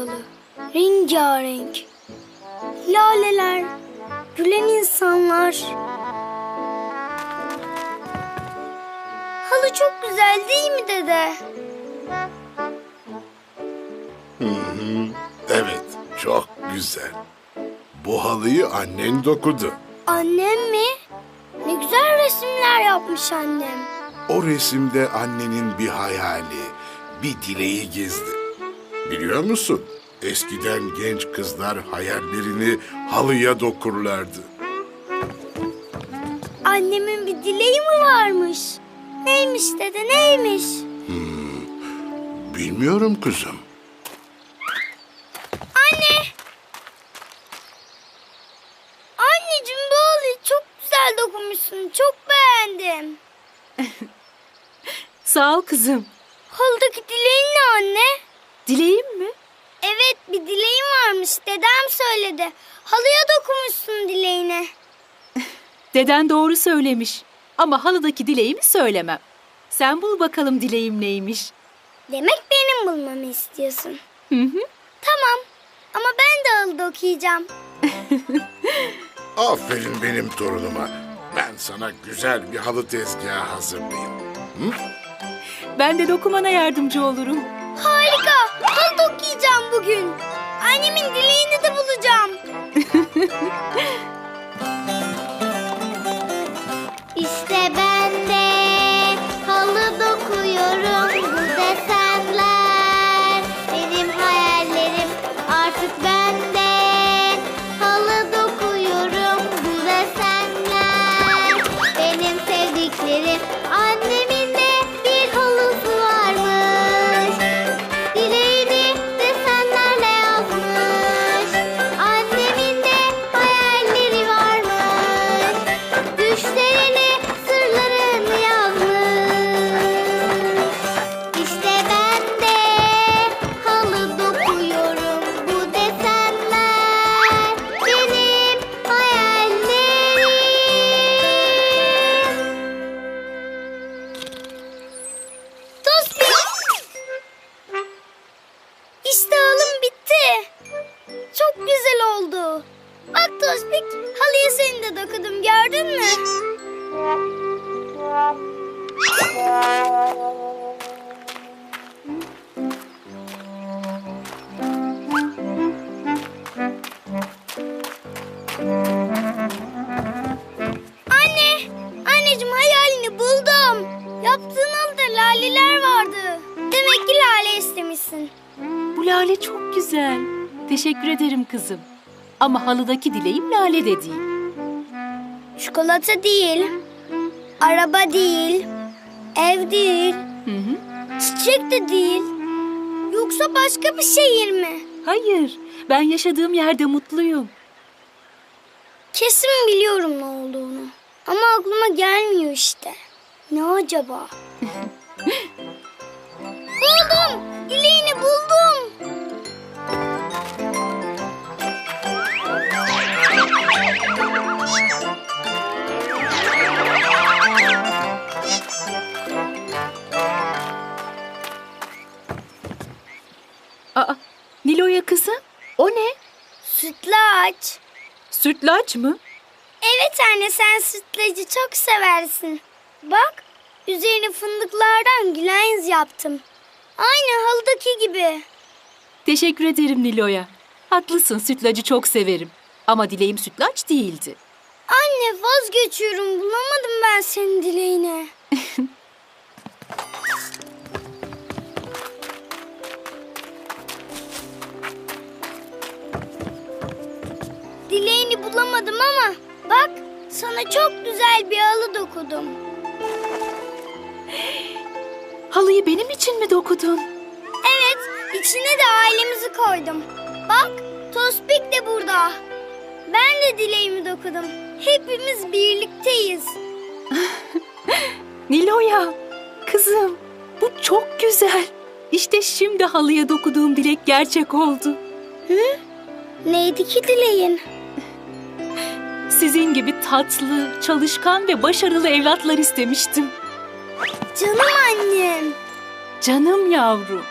halı. Rengarenk. Laleler, gülen insanlar. Halı çok güzel değil mi dede? Evet, çok güzel. Bu halıyı annen dokudu. Annem mi? Ne güzel resimler yapmış annem. O resimde annenin bir hayali, bir dileği gizli. Biliyor musun? Eskiden genç kızlar hayallerini halıya dokurlardı. Annemin bir dileği mi varmış? Neymiş dede neymiş? Bilmiyorum kızım. Anne! Anneciğim bu halıyı çok güzel dokunmuşsun. Çok beğendim. Sağ ol kızım. Halıdaki dileğin ne anne? Dileğim mi? Evet bir dileğin varmış. Dedem söyledi. Halıya dokunmuşsun dileğine. Deden doğru söylemiş. Ama halıdaki dileğimi söylemem. Sen bul bakalım dileğim neymiş. Demek benim bulmamı istiyorsun. Hı hı. Tamam. Ama ben de halıda okuyacağım. Aferin benim torunuma. Ben sana güzel bir halı tezgahı hazırlayayım. Ben de dokumana yardımcı olurum. Harika. Halıda okuyacağım bugün. Annemin dileğini de bulacağım. İşte ben lale çok güzel. Teşekkür ederim kızım. Ama halıdaki dileğim lale de değil. Çikolata değil, araba değil, ev değil, Hı hı. çiçek de değil. Yoksa başka bir şehir mi? Hayır, ben yaşadığım yerde mutluyum. Kesin biliyorum ne olduğunu. Ama aklıma gelmiyor işte. Ne acaba? kızım, o ne? Sütlaç. Sütlaç mı? Evet anne sen sütlacı çok seversin. Bak üzerine fındıklardan gülen yüz yaptım. Aynı halıdaki gibi. Teşekkür ederim Nilo'ya. Haklısın, sütlacı çok severim. Ama dileğim sütlaç değildi. Anne vazgeçiyorum bulamadım ben senin dileğini. Dileğini bulamadım ama bak sana çok güzel bir halı dokudum. Halıyı benim için mi dokudun? Evet içine de ailemizi koydum. Bak Tospik de burada. Ben de dileğimi dokudum. Hepimiz birlikteyiz. Nilo'ya, kızım bu çok güzel. İşte şimdi halıya dokuduğum dilek gerçek oldu. Neydi ki dileğin? Sizin gibi tatlı, çalışkan ve başarılı evlatlar istemiştim. Canım annem. Canım yavrum.